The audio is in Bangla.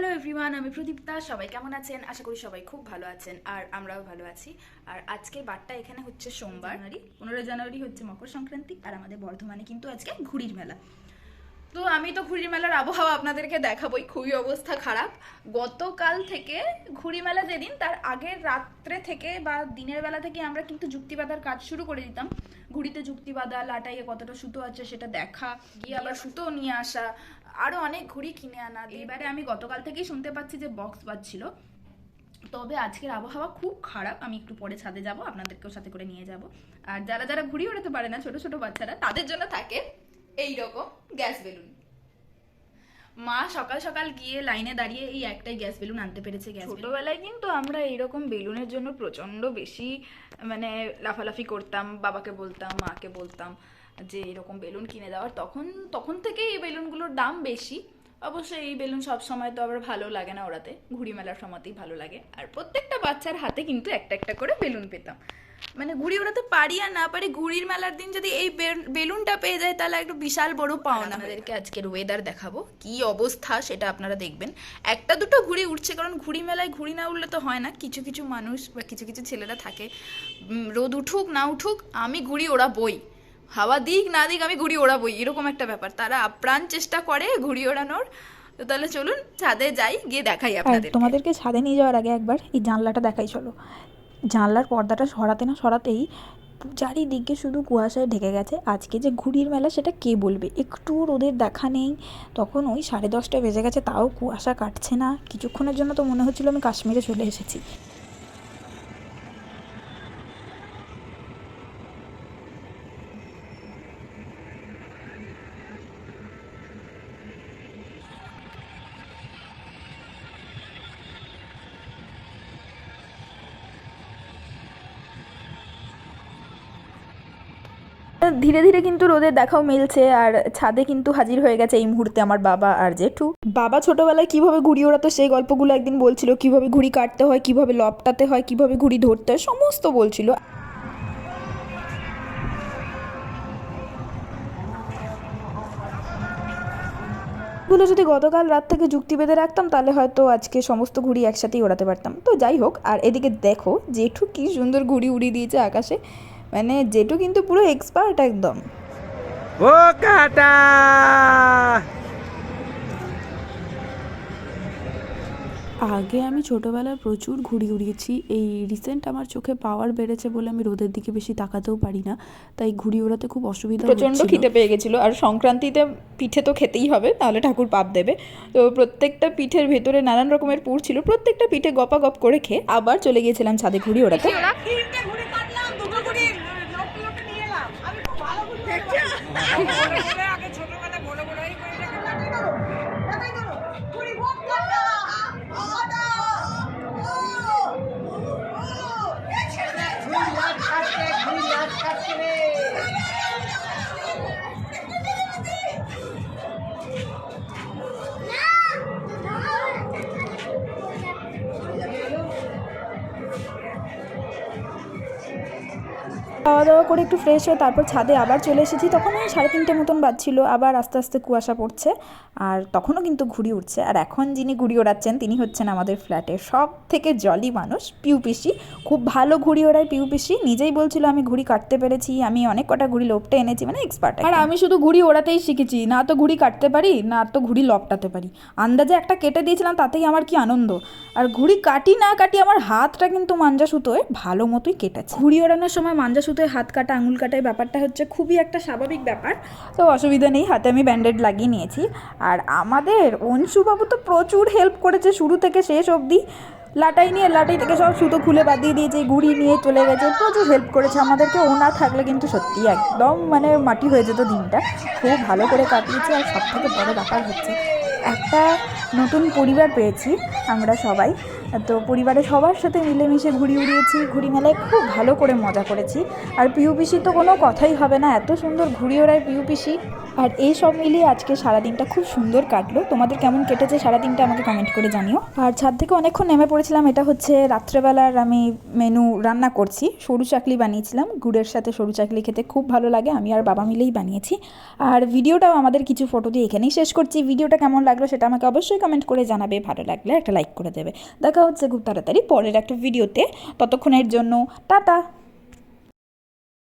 হ্যালো এভরিওয়ান আমি প্রদীপ্তা সবাই কেমন আছেন? আশা করি সবাই খুব ভালো আছেন আর আমরাও ভালো আছি। আর আজকের বারটা এখানে হচ্ছে সোমবার। জানুয়ারি পনেরো জানুয়ারি হচ্ছে মকর সংক্রান্তি আর আমাদের বর্ধমানে কিন্তু আজকে ঘুড়ির মেলা। তো আমি তো ঘুড়ি মেলার আবহাওয়া আপনাদেরকে দেখাবোই খুবই অবস্থা খারাপ। গতকাল থেকে ঘুড়ি মেলা যেদিন তার আগের রাত্রে থেকে বা দিনের বেলা থেকে আমরা কিন্তু যুক্তি বাঁধার কাজ শুরু করে দিতাম। ঘুড়িতে যুক্তি বাঁধা লাটাইয়ে কতটা সুতো আছে সেটা দেখা গিয়ে আবার সুতো নিয়ে আসা আরও অনেক ঘুড়ি কিনে আনা। এবারে আমি গতকাল থেকেই শুনতে পাচ্ছি যে বক্স বাজছিল। তবে আজকের আবহাওয়া খুব খারাপ। আমি একটু পরে ছাদে যাব আপনাদেরকেও সাথে করে নিয়ে যাব। আর যারা যারা ঘুড়ি ওড়াতে পারে না ছোট ছোট বাচ্চারা তাদের জন্য থাকে এই রকম গ্যাস বেলুন। মা সকাল সকাল গিয়ে লাইনে দাঁড়িয়ে এই একটাই গ্যাস বেলুন আনতে পেরেছে গ্যাস ছোটবেলায় কিন্তু আমরা এইরকম বেলুনের জন্য প্রচণ্ড বেশি মানে লাফালাফি করতাম বাবাকে বলতাম মাকে বলতাম। যে এরকম বেলুন কিনে দেওয়ার, তখন তখন থেকেই এই বেলুনগুলোর দাম বেশি। অবশ্যই এই বেলুন সব সময় তো আবার ভালো লাগে না ওরাতে ঘুড়ি মেলার সময়তেই ভালো লাগে। আর প্রত্যেকটা বাচ্চার হাতে কিন্তু একটা একটা করে বেলুন পেতাম। মানে ঘুড়ি ওড়াতে পারি আর না পারি, ঘুড়ির মেলার দিন যদি এই বেলুনটা পেয়ে যায় তাহলে একটা বিশাল বড় পাওনা আমাদেরকে আজকের ওয়েদার দেখাবো। কি অবস্থা সেটা আপনারা দেখবেন। একটা দুটো ঘুড়ি উঠছে কারণ ঘুড়ি মেলায় ঘুড়ি না উঠলে তো হয় না। কিছু কিছু মানুষ বা কিছু কিছু ছেলেরা থাকে। রোদ উঠুক, না উঠুক, আমি ঘুড়ি ওড়াবই। হাওয়া দিক না দিক আমি ঘুড়ি ওড়াবই এরকম একটা ব্যাপার। তারা আপ্রাণ চেষ্টা করে ঘুড়ি ওড়ানোর। তো তাহলে চলুন ছাদে যাই গিয়ে দেখাই আপনাদের তোমাদেরকে ছাদে নিয়ে যাওয়ার আগে একবার এই জানলাটা দেখাই চলো। জানলার পর্দাটা সরাতে না সরাতেই চারিদিকে শুধু কুয়াশায় ঢেকে গেছে। আজকে যে ঘুড়ির মেলা সেটা কে বলবে? একটু রোদের দেখা নেই তখন ওই সাড়ে দশটা বেজে গেছে তাও কুয়াশা কাটছে না। কিছুক্ষণের জন্য তো মনে হচ্ছিল আমি কাশ্মীরে চলে এসেছি। ধীরে ধীরে কিন্তু রোদের দেখাও মিলছে আর ছাদে কিন্তু হাজির হয়ে গেছে এই মুহূর্তে আমার বাবা আর জেঠু। বাবা ছোটবেলায় কীভাবে ঘুড়ি ওড়াতো সেই গল্পগুলো একদিন বলছিল, কীভাবে ঘুড়ি কাটতে হয়, কীভাবে লপটাতে হয়, কীভাবে ঘুড়ি ধরতে হয়, সমস্ত বলছিল। গুলো যদি গতকাল রাত থেকে যুক্তি বেঁধে রাখতাম, তাহলে হয়তো আজকে সমস্ত ঘুড়ি একসাথেই ওড়াতে পারতাম। তো যাই হোক, আর এদিকে দেখো, জেঠু কি সুন্দর ঘুড়ি উড়িয়ে দিয়েছে আকাশে। মানে জেটু কিন্তু পুরো এক্সপার্ট একদম। ও কাটা আগে আমি ছোটোবেলায় প্রচুর ঘুড়ি উড়িয়েছি এই রিসেন্ট আমার চোখে পাওয়ার বেড়েছে বলে আমি রোদের দিকে বেশি তাকাতেও পারি না তাই ঘুড়ি ওড়াতে খুব অসুবিধা প্রচণ্ড। খিদে পেয়ে গেছিল আর সংক্রান্তিতে পিঠে তো খেতেই হবে তাহলে ঠাকুর পাপ দেবে। তো প্রত্যেকটা পিঠের ভেতরে নানান রকমের পুর ছিল প্রত্যেকটা পিঠে গপা গপ করে খেয়ে আবার চলে গিয়েছিলাম ছাদে ঘুড়ি ওড়াতে। খাওয়া দাওয়া করে একটু ফ্রেশ হয়ে তারপর ছাদে আবার চলে এসেছি। তখন ওই সাড়ে তিনটে মতন বাজছিল আবার আস্তে আস্তে কুয়াশা পড়ছে আর তখনও কিন্তু ঘুড়ি উঠছে। আর এখন যিনি ঘুড়ি ওড়াচ্ছেন তিনি হচ্ছেন আমাদের ফ্ল্যাটের সব থেকে জলি মানুষ পিউ পিসি খুব ভালো ঘুড়ি ওড়ায় পিউ পিসি নিজেই বলছিল আমি ঘুড়ি কাটতে পেরেছি আমি অনেক কটা ঘুড়ি লোপটে এনেছি। মানে এক্সপার্ট আর আমি শুধু ঘুড়ি ওড়াতেই শিখেছি না তো ঘুড়ি কাটতে পারি না তো ঘুড়ি লপটাতে পারি। আন্দাজে একটা কেটে দিয়েছিলাম তাতেই আমার কি আনন্দ। আর ঘুড়ি কাটি না কাটি আমার হাতটা কিন্তু মাঞ্জা সুতোয় ভালো মতোই কেটেছে। ঘুড়ি ওড়ানোর সময় মাঞ্জা সুতোয় হাত কাটা, আঙুল কাটায় ব্যাপারটা হচ্ছে খুবই একটা স্বাভাবিক ব্যাপার। তো অসুবিধা নেই, হাতে আমি ব্যান্ডেড লাগিয়ে নিয়েছি। আর আমাদের অংশুবাবু তো প্রচুর হেল্প করেছে শুরু থেকে শেষ অবধি। লাটাই নিয়ে, লাটাই থেকে সব সুতো খুলে বাদিয়ে দিয়েছে ঘুড়ি নিয়ে চলে গেছে। প্রচুর হেল্প করেছে আমাদেরকে ও না থাকলে কিন্তু সত্যি একদম মানে মাটি হয়ে যেত দিনটা। খুব ভালো করে কাটিয়েছে, আর সব থেকে বড় ব্যাপার হচ্ছে একটা নতুন পরিবার পেয়েছি আমরা সবাই। তো পরিবারের সবার সাথে মিলেমিশে ঘুড়ি উড়িয়েছি ঘুড়ি মেলায় খুব ভালো করে মজা করেছি। আর পিউ পিসি তো কোনো কথাই হবে না, এত সুন্দর ঘুড়ি ওড়ায় পিউ পিসি। আর এই সব মিলিয়ে আজকে সারাদিনটা খুব সুন্দর কাটলো। তোমাদের কেমন কেটেছে সারাদিনটা আমাকে কমেন্ট করে জানিও। আর ছাদ থেকে অনেকক্ষণ নেমে পড়েছিলাম, এটা হচ্ছে রাত্রেবেলার আমি মেনু রান্না করছি। সরু চাকলি বানিয়েছিলাম, গুড়ের সাথে সরু চাকলি খেতে খুব ভালো লাগে, আমি আর বাবা মিলেই বানিয়েছি। আর ভিডিওটাও আমাদের কিছু ফটো দিয়ে এখানেই শেষ করছি। ভিডিওটা কেমন লাগল সেটা আমাকে অবশ্যই কমেন্ট করে জানাবে, ভালো লাগলে একটা লাইক করে দেবে। দেখা হচ্ছে খুব তাড়াতাড়ি পরের একটা ভিডিওতে ততক্ষণের জন্য, টাটা!